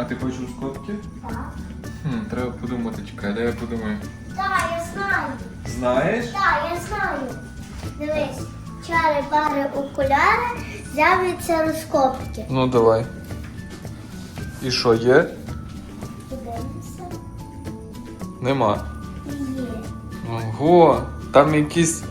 А ти хочеш розкопки? Так. Хм, треба подумати, чекай, дай я подумаю. Так, я знаю. Знаєш? Так, я знаю. Дивись, чари, бари, окуляри, з'являться розкопки. Ну давай. І що, є? Подивимося. Нема. Є. Ого, там якийсь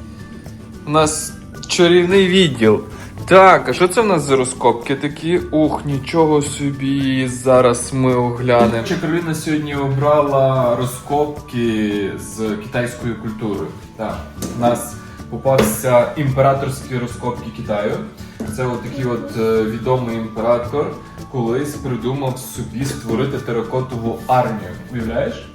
у нас чарівний відділ. Так, а що це в нас за розкопки такі? Ух, нічого собі. Зараз ми оглянемо. Чи Кароліна сьогодні обрала розкопки з китайською культурою. Так, у нас попався імператорські розкопки Китаю. Це от такий от е, відомий імператор колись придумав собі створити теракотову армію. Уявляєш?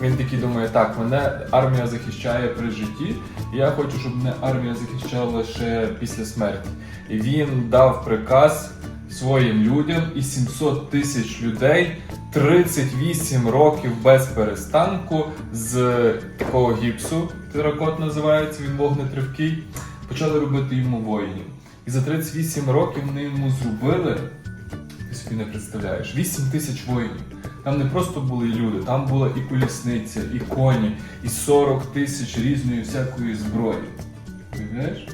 Він такий думає, так, мене армія захищає при житті, і я хочу, щоб мене армія захищала лише після смерті. І він дав приказ своїм людям, і 700 тисяч людей 38 років без перестанку з такого гіпсу, теракот називається, він вогнетривкий, почали робити йому воїнів. І за 38 років вони йому зробили ти собі не представляєш. 8 тисяч воїнів. Там не просто були люди, там була і колісниця, і коні, і 40 тисяч різної всякої зброї. Уявляєш?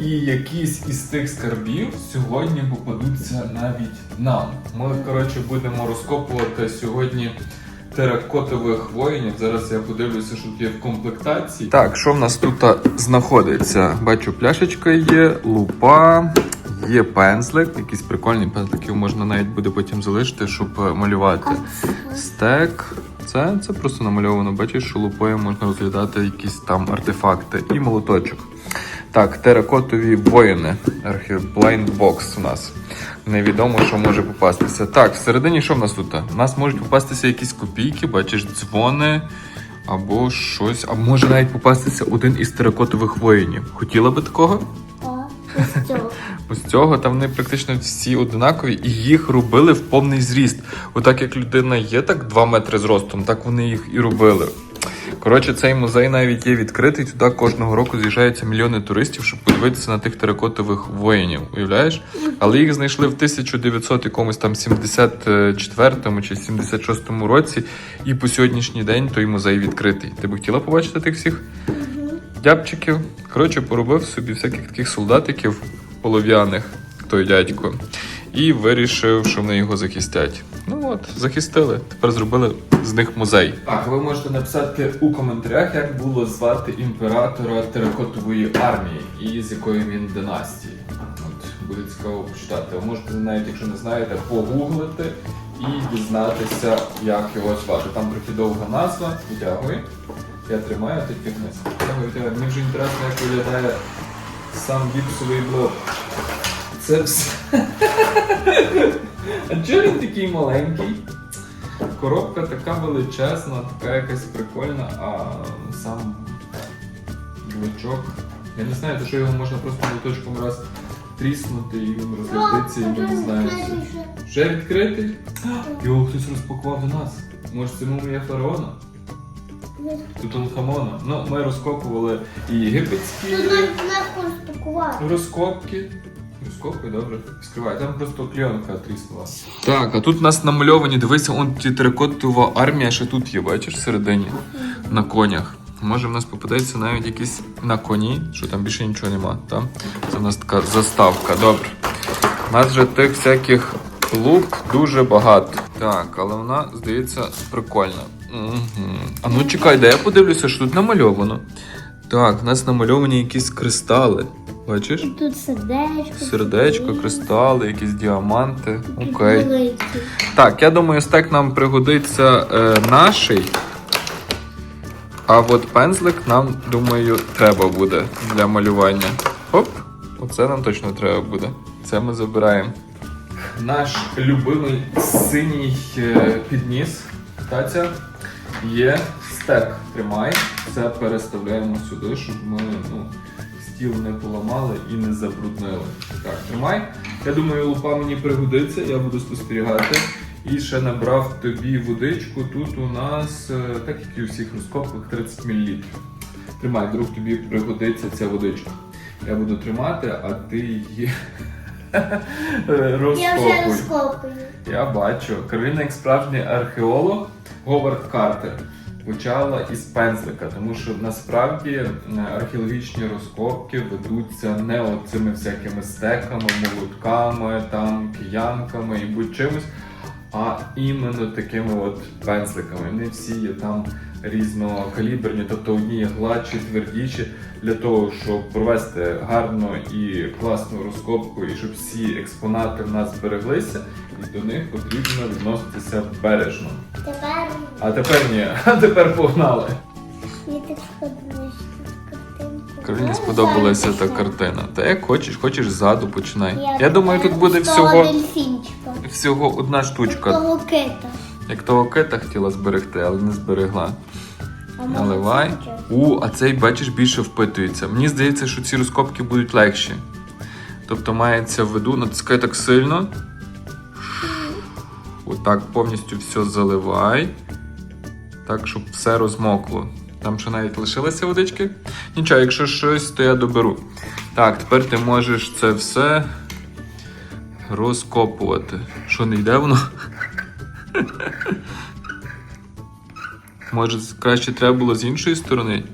І якісь із тих скарбів сьогодні попадуться навіть нам. Ми, коротше, будемо розкопувати сьогодні теракотових воїнів. Зараз я подивлюся, що тут є в комплектації. Так, що в нас тут знаходиться? Бачу, пляшечка є, лупа, є пензлик, якийсь прикольний пензлик, його можна навіть буде потім залишити, щоб е, малювати. Стек. Це, це просто намальовано. Бачиш, що лупою можна розглядати якісь там артефакти і молоточок. Так, теракотові воїни. Blind Box у нас. Невідомо, що може попастися. Так, всередині що в нас тут? У нас можуть попастися якісь копійки, бачиш, дзвони або щось. А може навіть попастися один із теракотових воїнів. Хотіла би такого? Так, ось цього. Ось цього там вони практично всі одинакові, і їх робили в повний зріст. Отак як людина є, так 2 метри зростом, так вони їх і робили. Коротше, цей музей навіть є відкритий. Туди кожного року з'їжджаються мільйони туристів, щоб подивитися на тих теракотових воїнів. Уявляєш? Але їх знайшли в 1900 якомусь там 74-му чи 76-му році, і по сьогоднішній день той музей відкритий. Ти б хотіла побачити тих всіх дябчиків? Коротше, поробив собі всяких таких солдатиків полов'яних, той дядько, і вирішив, що вони його захистять. Ну от, захистили. Тепер зробили з них музей. Так, ви можете написати у коментарях, як було звати імператора теракотової армії і з якої він династії. От буде цікаво почитати. Ви можете навіть, якщо не знаєте, погуглити і дізнатися, як його звати. Там трохи довга назва. Витягуй. Я тримаю, ти витягуй. Мені вже інтересно, як виглядає сам гіпсовий блок. Це все. А чого він такий маленький? Коробка така величезна, така якась прикольна, а сам блочок. Я не знаю, то що його можна просто блочком раз тріснути і він розлетиться, і ми не знаємо. Вже відкритий? Його хтось розпакував до нас. Може це мумія фараона? Тутанхамона. Ну, ми розкопували і єгипетські Тут навіть легко розпакувати. розкопки. Розкопки, добре. Скривай, там просто клеонка тріснула. Так, а тут у нас намальовані, дивися, он ті теракотова армія ще тут є, бачиш, всередині, на конях. Може в нас попадається навіть якийсь на коні, що там більше нічого нема, так? Це в нас така заставка, добре. У нас же тих всяких лук дуже багато. Так, але вона, здається, прикольна. Угу. А ну чекай, де я подивлюся, що тут намальовано. Так, у нас намальовані якісь кристали. Бачиш? Тут сердечко. Сердечко, кристали, якісь діаманти. Окей. великі. Так, я думаю, стек нам пригодиться е, наший. А от пензлик нам, думаю, треба буде для малювання. Оп, оце нам точно треба буде. Це ми забираємо. Наш любимий синій е, підніс. Таця є стек. Тримай. Це переставляємо сюди, щоб ми ну, стіл не поламали і не забруднили. Так, тримай. Я думаю, лупа мені пригодиться, я буду спостерігати. І ще набрав тобі водичку. Тут у нас, е, так як і у всіх розкопках, 30 мл. Тримай, вдруг тобі пригодиться ця водичка. Я буду тримати, а ти її Я вже Розкопуй. розкопую. Я бачу. Кароліна, як справжній археолог Говард Картер, почала із пензлика, тому що насправді е, археологічні розкопки ведуться не оцими всякими стеками, молотками, там, киянками і будь-чимось, а іменно такими от пензликами. Вони всі є там різнокаліберні, тобто одні є гладші, твердіші, для того, щоб провести гарну і класну розкопку, і щоб всі експонати в нас збереглися, і до них потрібно відноситися бережно. Тепер А тепер ні, а тепер погнали. мені так сподобалася картинка. Сподобалася та картина. Та як хочеш, хочеш ззаду починай. Я Я думаю, тут буде всього, дельфінчика. всього одна штучка. того кита. Як того кита хотіла зберегти, але не зберегла. А може, Наливай. це щось? У, а цей, бачиш, більше впитується. Мені здається, що ці розкопки будуть легші. Тобто мається в виду, натискай так сильно. Отак повністю все заливай. Так, щоб все розмокло. Там ще навіть лишилися водички. Нічого, якщо щось, то я доберу. Так, тепер ти можеш це все розкопувати. Що не йде воно? Може, краще треба було з іншої сторони?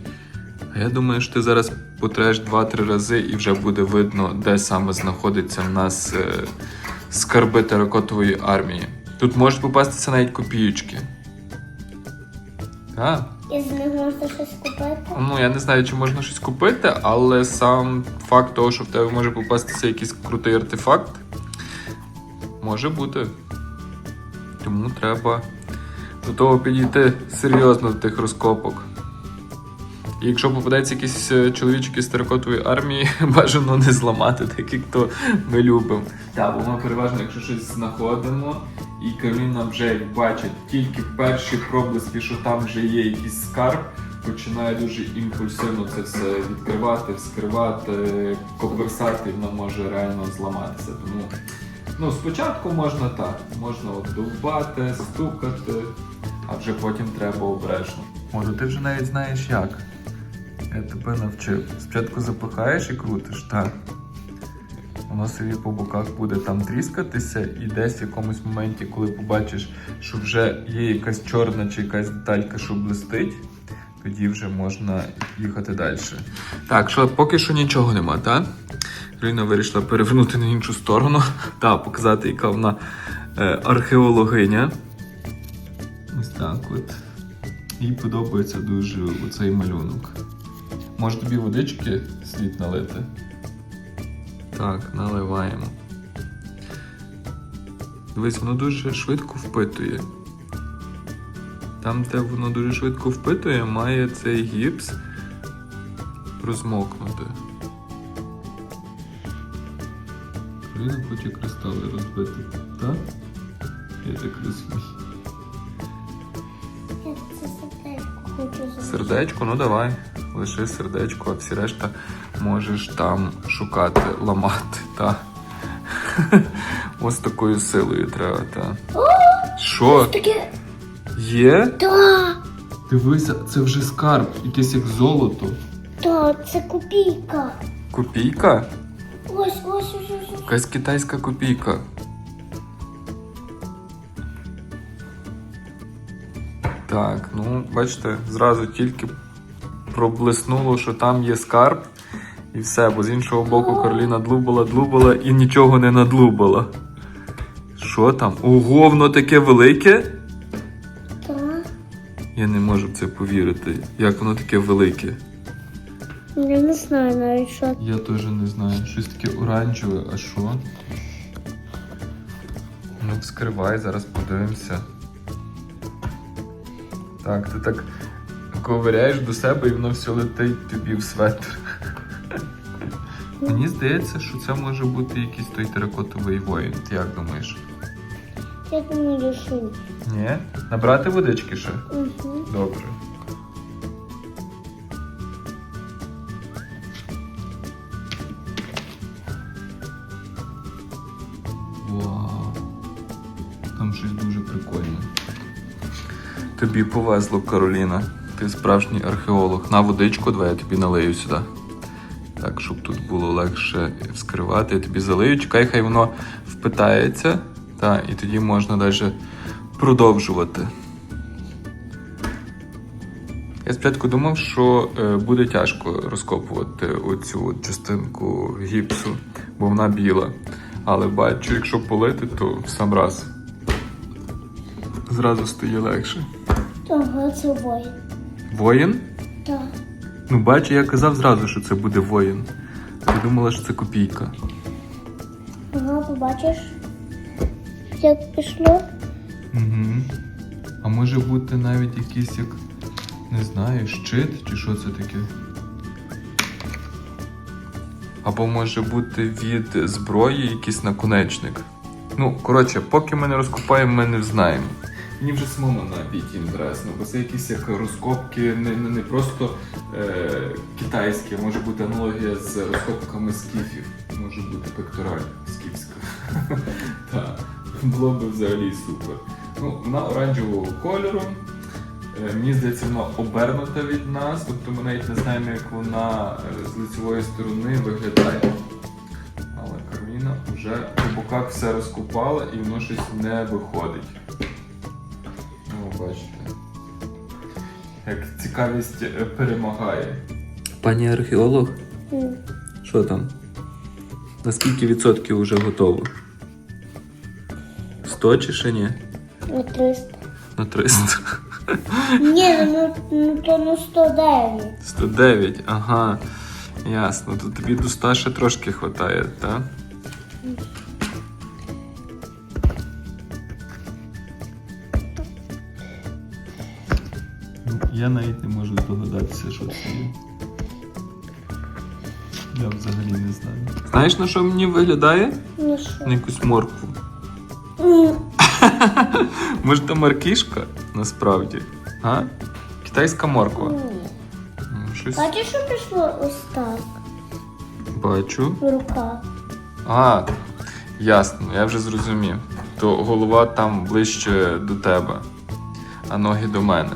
А я думаю, що ти зараз потреш 2-3 рази і вже буде видно, де саме знаходиться в нас е, скарби теракотової армії. Тут можуть попастися навіть копіючки. Так. І з них можна щось купити. Ну, я не знаю, чи можна щось купити, але сам факт того, що в тебе може попастися якийсь крутий артефакт, може бути. Тому треба до того підійти серйозно до тих розкопок. Якщо попадеться якийсь е, чоловічок із теракотової армії, бажано не зламати, так як то ми любимо. Так, бо ми переважно, якщо щось знаходимо, і Кароліна вже бачить тільки перші проблиски, що там вже є якийсь скарб, починає дуже імпульсивно це все відкривати, вскривати, коперсати, і воно може реально зламатися. Тому ну, спочатку можна так, можна от довбати, стукати, а вже потім треба обережно. Може, ти вже навіть знаєш як. Я тебе навчив. Спочатку запихаєш і крутиш, так. Воно собі по боках буде там тріскатися, і десь в якомусь моменті, коли побачиш, що вже є якась чорна чи якась деталька, що блистить, тоді вже можна їхати далі. Так, що поки що нічого нема, так? Ріна вирішила перевернути на іншу сторону та показати, яка вона е, археологиня. Ось так от. Їй подобається дуже оцей малюнок. Може тобі водички слід налити? Так, наливаємо. Дивись, воно дуже швидко впитує. Там, де воно дуже швидко впитує, має цей гіпс розмокнути. Карина хоче кристали розбити, так? Я так розумію. Це сердечко. Сердечко, ну давай. Лиши сердечко, а всі решта можеш там шукати, ламати, та. Ось такою силою треба, та. Що? Таке. Є? Да, Дивися, це вже скарб, якесь як золото. да, це копійка. Копійка? Ось, ось, ось. ось. Якась китайська копійка. Так, ну, бачите, зразу тільки проблиснуло, що там є скарб, і все, бо з іншого боку Кароліна длубала, длубала і нічого не надлубала. Що там? Ого, воно таке велике? Да. Я не можу в це повірити. Як воно таке велике? Я не знаю навіть що. Я теж не знаю. Щось таке оранжеве, а що? Ну, вскривай, зараз подивимося. Так, ти так ковиряєш до себе і воно все летить тобі в светр. Мені здається, що це може бути якийсь той теракотовий воїн. Ти як думаєш? Я думаю, що ні. Ні? Набрати водички ще? Угу. Добре. Вау. Там щось дуже прикольне. Тобі повезло, Кароліна. Ти справжній археолог. На водичку, давай я тобі налию сюди. Так, щоб тут було легше вскривати. Я тобі залию, чекай, хай воно впитається. Та, і тоді можна далі продовжувати. Я спочатку думав, що е, буде тяжко розкопувати оцю частинку гіпсу, бо вона біла. Але бачу, якщо полити, то в сам раз. Зразу стає легше. Ага, це воїн. Воїн? Так. Ну, бачу, я казав зразу, що це буде воїн. Ти думала, що це копійка. Ага, побачиш, як пішло. Угу. А може бути навіть якийсь як, не знаю, щит чи що це таке? Або може бути від зброї якийсь наконечник. Ну, коротше, поки ми не розкопаємо, ми не знаємо. Мені вже самому навіть інтересно, бо це якісь як розкопки, не, не, не просто е, китайські, може бути аналогія з розкопками скіфів. Може бути пектораль скіфська. Було б взагалі супер. Ну, вона оранжевого кольору. Е, Мені здається, вона обернута від нас, тобто ми навіть не знаємо, як вона е, з лицевої сторони виглядає. Але Карміна вже по боках все розкопала і воно щось не виходить. Ну, бачите. Як цікавість е, перемагає. Пані археолог, що там? На скільки відсотків вже готово? 100 чи ще ні? На 300. На 300. Ні, ну, ну то на 109. 109, ага. Ясно. То тобі до 100 ще трошки хватає, так? Я навіть не можу здогадатися, що це є. Я взагалі не знаю. Знаєш, на що мені виглядає? Ну що? На якусь моркву. Може, то маркішка насправді? А? Китайська морква. Ні. Ну, Щось Бачиш, що пішло ось так бачу. в руках? А, ясно, я вже зрозумів. То голова там ближче до тебе, а ноги до мене.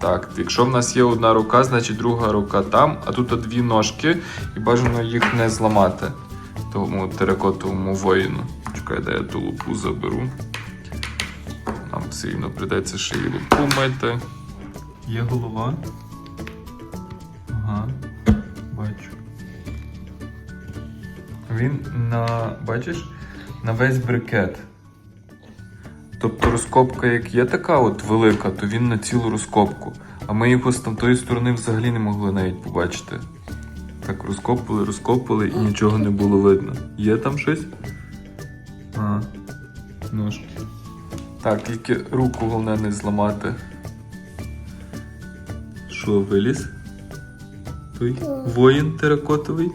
Так, якщо в нас є одна рука, значить друга рука там, а тут дві ножки, і бажано їх не зламати. Тому теракотовому воїну. Чекай, де я ту лупу заберу. Нам все рівно прийдеться ще й лупу мити. Є голова. Ага, бачу. Він на, бачиш, на весь брикет. Тобто розкопка, як є така от велика, то він на цілу розкопку. А ми його з тамтої сторони взагалі не могли навіть побачити. Так розкопували, розкопували і нічого не було видно. Є там щось? А, ножки. Так, тільки руку головне не зламати. Що, виліз? Той воїн теракотовий?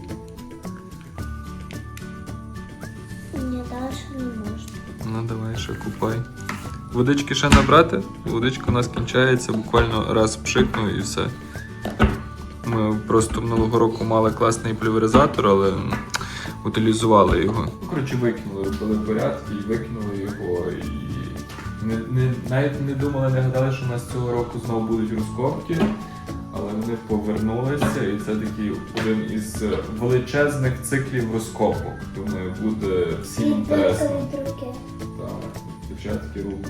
Ні, далі не можна. Ну давай ще купай. Водички ще набрати? Водичка у нас кінчається, буквально раз пшикнув і все. Ми просто минулого року мали класний пульверизатор, але утилізували його. Ну, коротше, викинули, робили порядки і викинули його. І не, не, навіть не думали, не гадали, що у нас цього року знову будуть розкопки. Але вони повернулися, і це такий один із величезних циклів розкопок. Думаю, буде всім інтересно. руки. Так, дівчатки рук.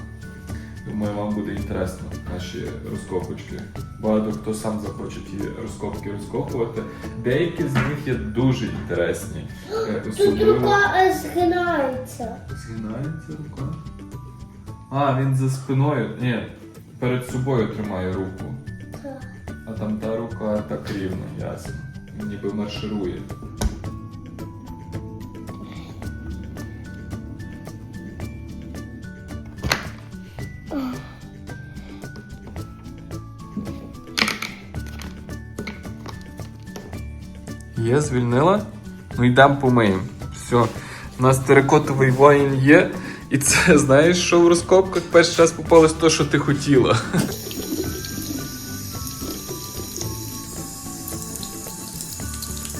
Думаю, вам буде інтересно наші розкопочки. Багато хто сам захоче ті розкопки розкопувати. Деякі з них є дуже інтересні. Е, Тут рука е, згинається. Згинається рука. А, він за спиною. Ні, перед собою тримає руку. Так. А там та рука так рівно, ясно. Ніби марширує. Є, звільнила? Ну йдемо помиємо. Все. У нас теракотовий воїн є. І це, знаєш, що в розкопках перший раз попалось то, що ти хотіла.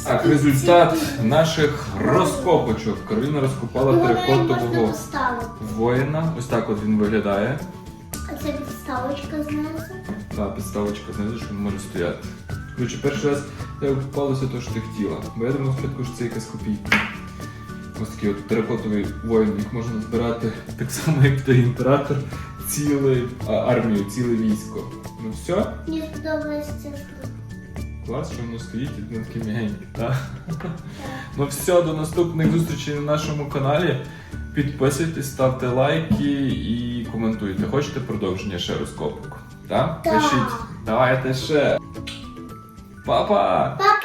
Так, результат наших розкопочок. Кароліна розкопала теракотового поставити. воїна. Ось так от він виглядає. А це підставочка знизу. Та підставочка знизу, що він може стояти. Коротше, перший раз я попалося те, що ти хотіла. Бо я думав спочатку, що це якась копійка. Ось такий от теракотовий воїн, їх можна збирати так само, як той імператор, цілу армію, ціле військо. Ну все, Мені сподобається ця клас, що воно стоїть і воно таке м'ягеньке, так? Ну все, до наступних зустрічей на нашому каналі. Підписуйтесь, ставте лайки і коментуйте. Хочете продовження ще розкопок? Так. Пишіть. Давайте ще. Папа! Папа!